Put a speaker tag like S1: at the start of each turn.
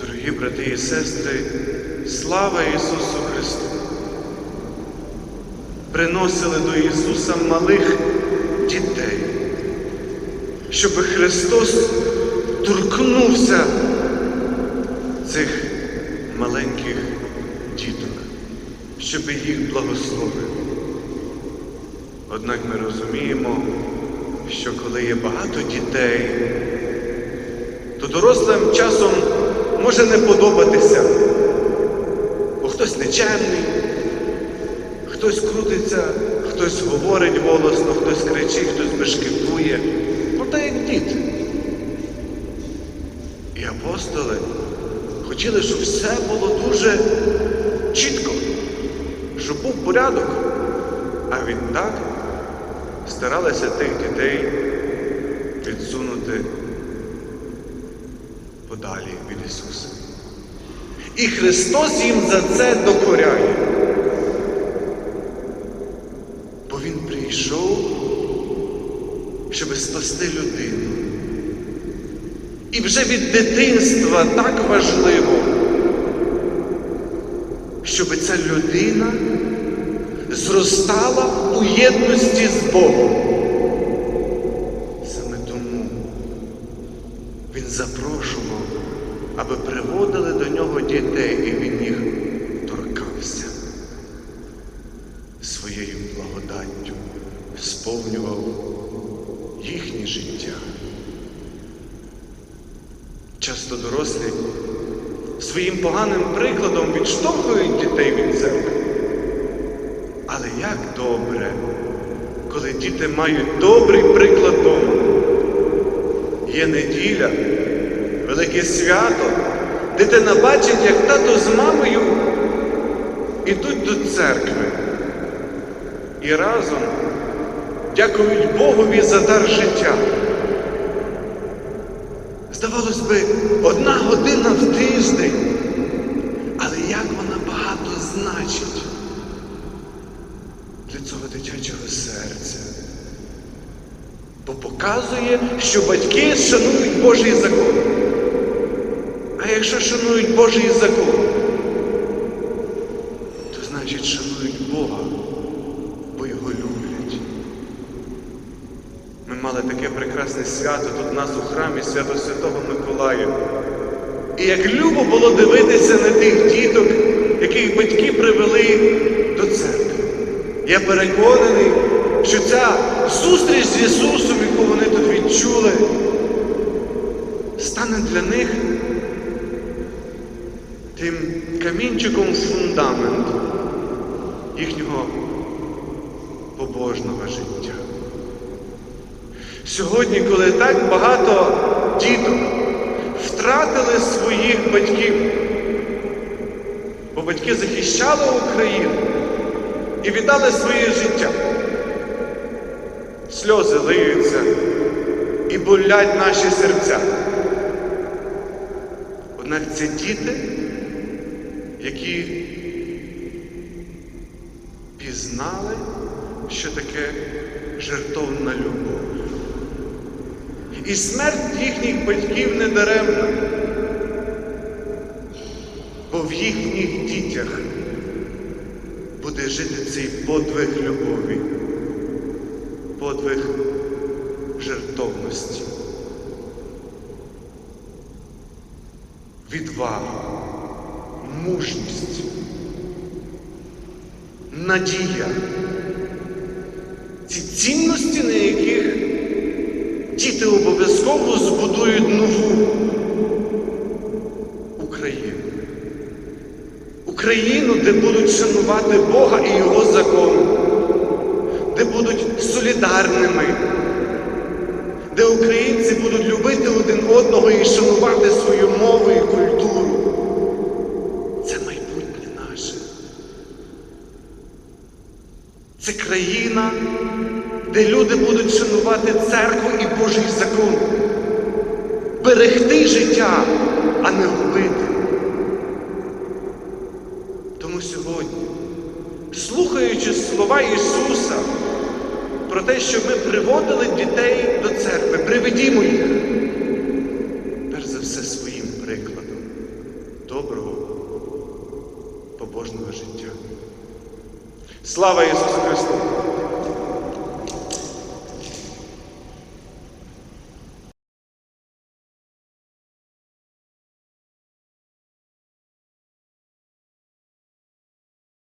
S1: Дорогі брати і сестри, слава Ісусу Христу! Приносили до Ісуса малих дітей, щоб Христос торкнувся цих маленьких діток, щоб їх благословив. Однак ми розуміємо, що коли є багато дітей, то дорослим часом може не подобатися, бо хтось нечемний, хтось крутиться, хтось говорить голосно, хтось кричить, хтось бешкетує. Ну та як діти. І апостоли хотіли, щоб все було дуже чітко, щоб був порядок. А відтак старалися тих дітей відсунути подалі від Ісуса. І Христос їм за це докоряє. Бо Він прийшов, щоб спасти людину. І вже від дитинства так важливо, щоб ця людина зростала у єдності з Богом. Він запрошував, аби приводили до нього дітей, і він їх торкався. Своєю благодаттю сповнював їхнє життя. Часто дорослі своїм поганим прикладом відштовхують дітей від церкви. Але як добре, коли діти мають добрий приклад дома. Є неділя, велике свято, дитина бачить, як тато з мамою ідуть до церкви. І разом дякують Богові за дар життя. Здавалось би, одна година в тиждень, але як вона багато значить для цього дитячого серця. Бо показує, що батьки шанують Божий закон. А якщо шанують Божий закон, то значить шанують Бога, бо його люблять. Ми мали таке прекрасне свято тут у нас у храмі свято Святого Миколая. І як любо було дивитися на тих діток, яких батьки привели до церкви. Я переконаний, що ця зустріч з Ісусом, яку вони тут відчули, стане для них тим камінчиком в фундамент їхнього побожного життя. Сьогодні, коли так багато діток втратили своїх батьків, бо батьки захищали Україну і віддали своє життя. Сльози лиються і болять наші серця. Однак це діти, які пізнали, що таке жертовна любов. І смерть їхніх батьків не даремна, бо в їхніх дітях буде жити цей подвиг любові, подвиг жертовності, відвага, мужність, надія. Ці цінності, на яких діти обов'язково збудують нову Україну. Україну, де будуть шанувати Бога і Його закон, де будуть солідарними, де українці будуть любити один одного і шанувати свою мову і культуру. Це майбутнє наше. Це країна, де люди будуть шанувати церкву і Божий закон, берегти життя, а не губити. слухаючи слова Ісуса про те, що ми приводили дітей до церкви, приведімо їх, перш за все, своїм прикладом доброго, побожного життя. Слава Ісусу Христу!